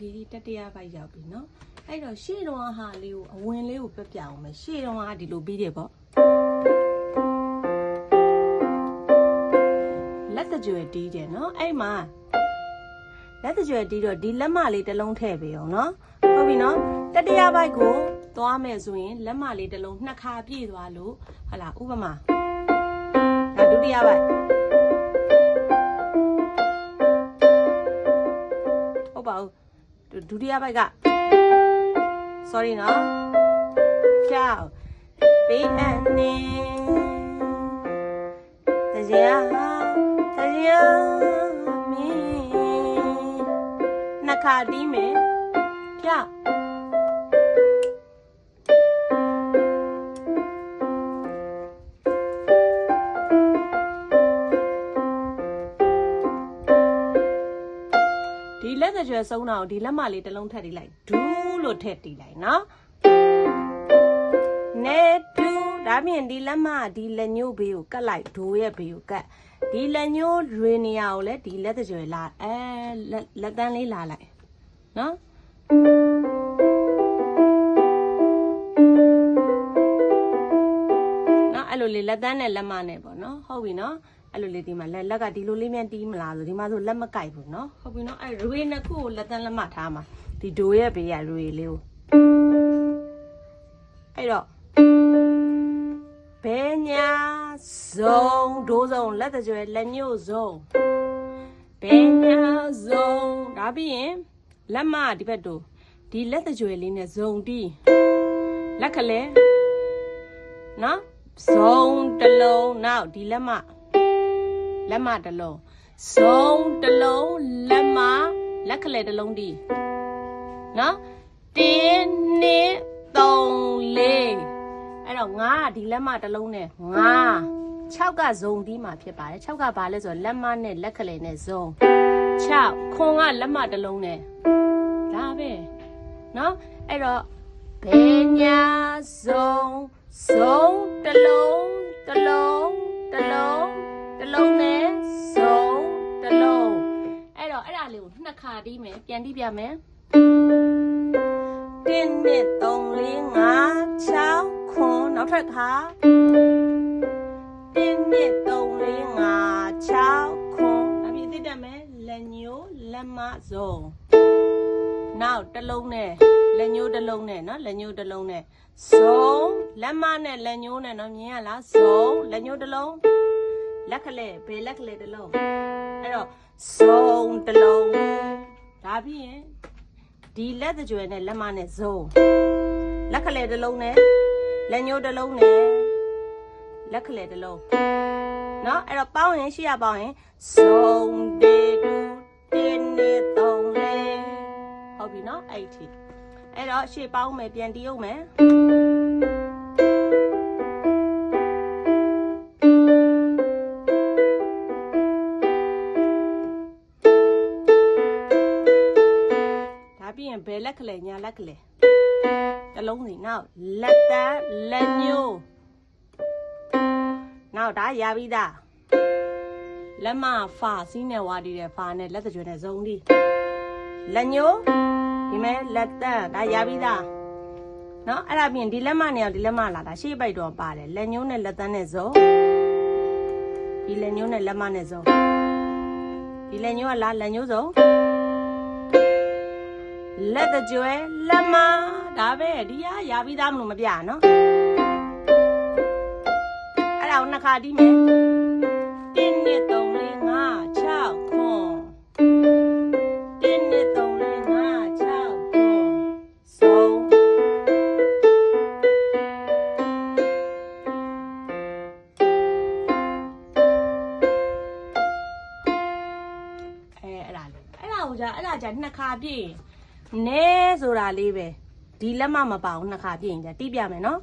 ဒီတတိယဘိုက်ရောက်ပြီနော်အဲ့တော့ရှေ့တုန်းကဟာလေးကိုအဝင်လေးကိုပြပြအောင်မယ်ရှေ့တုန်းကဒီလိုပြီးတယ်ပေါ့လက်တကြွယ်တီးတယ်နော်အဲ့မှာလက်တကြွယ်တီးတော့ဒီလက်မလေးတစ်လုံးထည့်ပေးအောင်နော်ဟုတ်ပြီနော်တတိယဘိုက်ကိုသွားမယ်ဆိုရင်လက်မလေးတစ်လုံးနှစ်ခါပြည့်သွားလို့ဟလာဥပမာဒါဒုတိယဘိုက်ဟုတ်ပါဘူး ဒုတိယဘိုက်က sorry နော်ဖြောက်ပေးအပ်နေတရားတရားမင်းနှစ်ခါတီးမယ်ဖြောက် ဒီလက်သကြွယ်ဆုံးတာကိုဒီလက်မလေးတစ်လုံးထပ်တီးလိုက်ဒူးလို့ထည့်တီးလိုက်နော်နေတူဒါပြင်ဒီလက်မဒီလက်ညှိုးဘေးကိုကတ်လိုက်ဒိုးရဲ့ဘေးကိုကတ်ဒီလက်ညှိုးရွေနေရကိုလည်းဒီလက်သကြွယ်လာအဲလက်လက်တန်းလေးလာလိုက်နော်နော်အဲ့လိုလေးလက်တန်းနဲ့လက်မနဲ့ပေါ့နော်ဟုတ်ပြီနော် အဲ့လိုလေးဒီမှာလက်လက်ကဒီလိုလေးမြန်တီးမလားဆိုဒီမှာဆိုလက်မကိုက်ဘူးနော်ဟုတ်ပြီနော်အဲ့ရွေနှစ်ခုကိုလက်တန်းလက်မထားမှာဒီဒိုးရဲ့ဘေးကရွေလေးကိုအဲ့တော့ဘဲညာဇုံဒိုးစုံလက်တကြွယ်လက်ညှို့ဇုံဘဲညာဇုံဒါပြီးရင်လက်မဒီဘက်တို့ဒီလက်တကြွယ်လေးနဲ့ဇုံတီးလက်ကလေးနော်ဇုံတစ်လုံးနောက်ဒီလက်မ လက်မတစ်လုံးဇုံတစ်လုံးလက်မလက်ကလေးတစ်လုံးဒီနော်တင်းနှစ်သုံးလေးအဲ့တော့ငါကဒီလက်မတစ်လုံးနဲ့ငါ6ကဇုံဒီမှာဖြစ်ပါတယ်6ကဘာလဲဆိုတော့လက်မနဲ့လက်ကလေးနဲ့ဇုံ6ခွန်ကလက်မတစ်လုံးနဲ့ဒါပဲနော်အဲ့တော့ဘညာဇုံဇုံတစ်လုံးတစ်လုံးတစ်လုံးတစ်လုံး လေးကိုနှစ်ခါတီးမယ်ပြန်တီးပြမယ်တင်းနဲ့3 4 5 6ခွန်နောက်ထပ်ခါတင်းနဲ့3 4 5 6ခွန်အပြည့်သိတတ်မယ်လက်ညိုးလက်မဇုံနောက်တစ်လုံးနဲ့လက်ညိုးတစ်လုံးနဲ့နော်လက်ညိုးတစ်လုံးနဲ့ဇုံလက်မနဲ့လက်ညိုးနဲ့နော်မြင်ရလားဇုံလက်ညိုးတစ်လုံး လက်ကလေးဘယ်လက်ကလေးတစ်လုံးအဲ့တော့ဇုံတစ်လုံးဒါပြီးရင်ဒီလက်တကြွယ်နဲ့လက်မနဲ့ဇုံလက်ကလေးတစ်လုံးနဲ့လက်ညိုးတစ်လုံးနဲ့လက်ကလေးတစ်လုံးเนาะအဲ့တော့ပေါင်းရင်ရှိရပေါင်းရင်ဇုံတေတူတင်းနေသုံးလေးဟုတ်ပြီเนาะအဲ့ဒီအဲ့တော့ရှေ့ပေါင်းမယ်ပြန်တီးအောင်မယ် လက်ကလေးညာလက်ကလေးတစ်လုံးစီနောက်လက်တန်းလက်ညိုးနောက်ဒါရပြီးသားလက်မဖာစီးနဲ့ဝါဒီတဲ့ဖာနဲ့လက်တကြွနဲ့ဇုံဒီလက်ညိုးဒီမဲ့လက်တန်းဒါရပြီးသားနော်အဲ့ဒါပြင်ဒီလက်မနဲ့ရောဒီလက်မလာတာရှေ့ပိုက်တော့ပါတယ်လက်ညိုးနဲ့လက်တန်းနဲ့ဇုံဒီလက်ညိုးနဲ့လက်မနဲ့ဇုံဒီလက်ညိုးကလာလက်ညိုးဇုံ လက်တကြွယ်လက်မဒါပဲဒီရရပြီးသားမလို့မပြနော်အဲ့ဒါကိုနှစ်ခါတီးမယ်တင်းနဲ့သုံးလေးငါ6ခွန်တင်းနဲ့သုံးလေးငါ6ခွန်ဆုံးအဲအဲ့ဒါလေးအဲ့ဒါကိုじゃအဲ့ဒါじゃနှစ်ခါပြည့် နဲဆိုတာလေးပဲဒီလက်မမပါဘူးနှစ်ခါပြည့်ရင်じゃတီးပြမယ်နော်